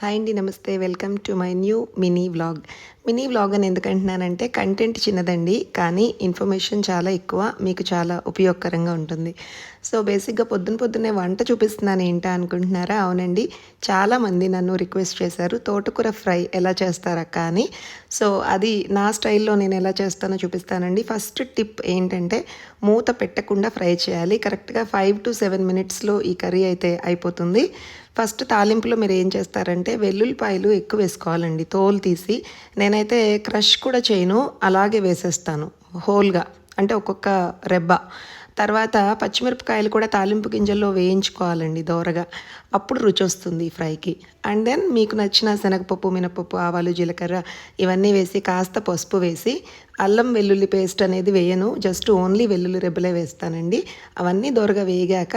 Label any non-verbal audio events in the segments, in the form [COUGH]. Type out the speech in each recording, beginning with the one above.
Hi అండి నమస్తే. Welcome to my new mini vlog. Mini vlog అని ఎందుకంటున్నానంటే కంటెంట్ చిన్నదండి కానీ ఇన్ఫర్మేషన్ చాలా ఎక్కువ మీకు చాలా ఉపయోగకరంగా ఉంటుంది. సో బేసిక్గా పొద్దున పొద్దున్నే వంట చూపిస్తున్నాను ఏంటా అనుకుంటున్నారా? అవునండి. చాలామంది నన్ను రిక్వెస్ట్ చేశారు. తోటకూర ఫ్రై ఎలా చేస్తారక్క అని. సో అది నా స్టైల్లో నేను ఎలా చేస్తానో చూపిస్తానండి. ఫస్ట్ టిప్ ఏంటంటే మూత పెట్టకుండా ఫ్రై చేయాలి. కరెక్ట్గా ఫైవ్ టు సెవెన్ మినిట్స్లో ఈ కర్రీ అయితే అయిపోతుంది. ఫస్ట్ తాలింపులో మీరు ఏం చేస్తారంటే వెల్లుల్లిపాయలు ఎక్కువ వేసుకోవాలండి. తోలు తీసి నేనైతే క్రష్ కూడా చేయను అలాగే వేసేస్తాను హోల్గా. అంటే ఒక్కొక్క రెబ్బ. తర్వాత పచ్చిమిరపకాయలు కూడా తాలింపు గింజల్లో వేయించుకోవాలండి దోరగా. అప్పుడు రుచి వస్తుంది ఫ్రైకి. అండ్ దెన్ మీకు నచ్చిన శనగపప్పు మినపప్పు ఆవాలు జీలకర్ర ఇవన్నీ వేసి కాస్త పసుపు వేసి అల్లం వెల్లుల్లి పేస్ట్ అనేది వేయను. జస్ట్ ఓన్లీ వెల్లుల్లి రెబ్బలే వేస్తానండి. అవన్నీ దోరగా వేగాక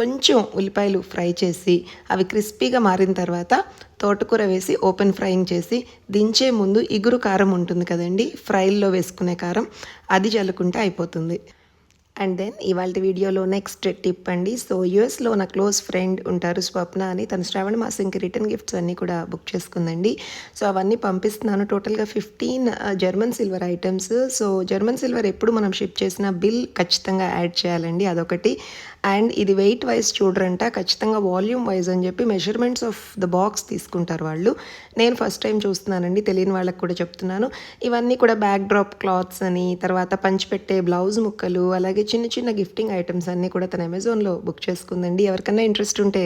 కొంచెం ఉల్లిపాయలు ఫ్రై చేసి అవి క్రిస్పీగా మారిన తర్వాత తోటకూర వేసి ఓపెన్ ఫ్రైయింగ్ చేసి దించే ముందు ఇగురు కారం ఉంటుంది కదండి ఫ్రైల్లో వేసుకునే కారం అది జల్లుకుంటే అయిపోతుంది. అండ్ దెన్ ఇవాళ వీడియోలో నెక్స్ట్ టిప్ అండి. సో యూఎస్లో నా క్లోజ్ ఫ్రెండ్ ఉంటారు స్వప్న అని. తన శ్రావణ మాసంకి రిటర్న్ గిఫ్ట్స్ అన్నీ కూడా బుక్ చేసుకుందండి. సో అవన్నీ పంపిస్తున్నాను. టోటల్గా fifteen German silver items so German silver ఎప్పుడు మనం షిప్ చేసిన బిల్ ఖచ్చితంగా యాడ్ చేయాలండి. అదొకటి. అండ్ ఇది వెయిట్ వైజ్ చూడరంట ఖచ్చితంగా వాల్యూమ్ వైజ్ అని చెప్పి మెజర్మెంట్స్ ఆఫ్ ద బాక్స్ తీసుకుంటారు వాళ్ళు. నేను ఫస్ట్ టైం చూస్తున్నానండి తెలియని వాళ్ళకి కూడా చెప్తున్నాను. ఇవన్నీ కూడా బ్యాక్ డ్రాప్ క్లాత్స్ అని తర్వాత పంచిపెట్టే బ్లౌజ్ ముక్కలు అలాగే చిన్న చిన్న గిఫ్టింగ్ ఐటమ్స్ అన్నీ కూడా తను అమెజాన్లో బుక్ చేసుకుందండి. ఎవరికైనా ఇంట్రెస్ట్ ఉంటే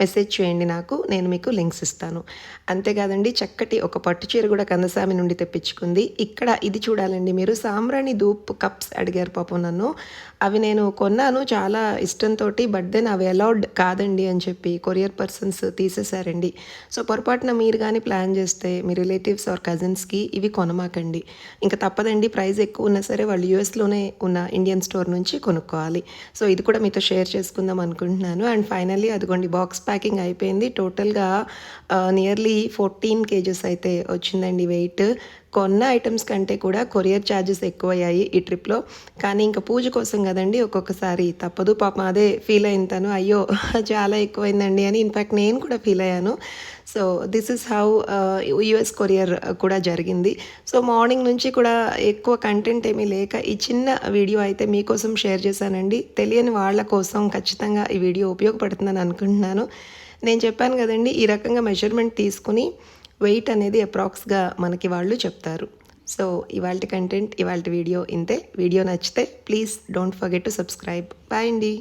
మెసేజ్ చేయండి నాకు నేను మీకు లింక్స్ ఇస్తాను. అంతేకాదండి చక్కటి ఒక పట్టు చీర కూడా కందసామి నుండి తెప్పించుకుంది. ఇక్కడ ఇది చూడాలండి మీరు సాంబ్రాణి ధూప్ కప్స్ అడిగారు పాపం నన్ను. అవి నేను కొన్నాను చాలా ఇష్టంతో బట్ దెన్ అవి అలౌడ్ కాదండి అని చెప్పి కొరియర్ పర్సన్స్ తీసేశారండి. సో పొరపాటున మీరు కానీ ప్లాన్ చేస్తే మీ రిలేటివ్స్ ఆర్ కజిన్స్కి ఇవి కొనమాకండి. ఇంకా తప్పదండి ప్రైస్ ఎక్కువ ఉన్నా సరే వాళ్ళు యూఎస్లోనే ఉన్న ఇండియన్ స్టోర్ నుంచి కొనుక్కోవాలి. సో ఇది కూడా మీతో షేర్ చేసుకుందాం అనుకుంటున్నాను. అండ్ ఫైనల్లీ అదిగోండి బాక్స్ ప్యాకింగ్ అయిపోయింది. టోటల్గా నియర్లీ ఫోర్టీన్ కేజెస్ అయితే వచ్చిందండి వెయిట్ కొన్న ఐటమ్స్ కంటే కూడా కొరియర్ ఛార్జెస్ ఎక్కువయ్యాయి ఈ ట్రిప్లో కానీ ఇంకా పూజ కోసం కదండి ఒక్కొక్కసారి. తప్పదు పాపం అదే ఫీల్ అయిన అయ్యో [LAUGHS] చాలా ఎక్కువైందండి అని ఇన్ఫ్యాక్ట్ నేను కూడా ఫీల్ అయ్యాను. So this is how US courier కూడా జరిగింది. సో మార్నింగ్ నుంచి కూడా ఎక్కువ కంటెంట్ ఏమీ లేక ఈ చిన్న వీడియో అయితే మీకోసం షేర్ చేశానండి. తెలియని వాళ్ళ కోసం ఖచ్చితంగా ఈ వీడియో ఉపయోగపడుతుందని అనుకుంటున్నాను. నేను చెప్పాను కదండి ఈ రకంగా మెజర్మెంట్ తీసుకుని వెయిట్ అనేది అప్రాక్స్గా మనకి వాళ్ళు చెప్తారు. సో ఇవాళ కంటెంట్ ఇవాళ వీడియో ఇంతే. వీడియో నచ్చితే please don't forget to subscribe bye అండి.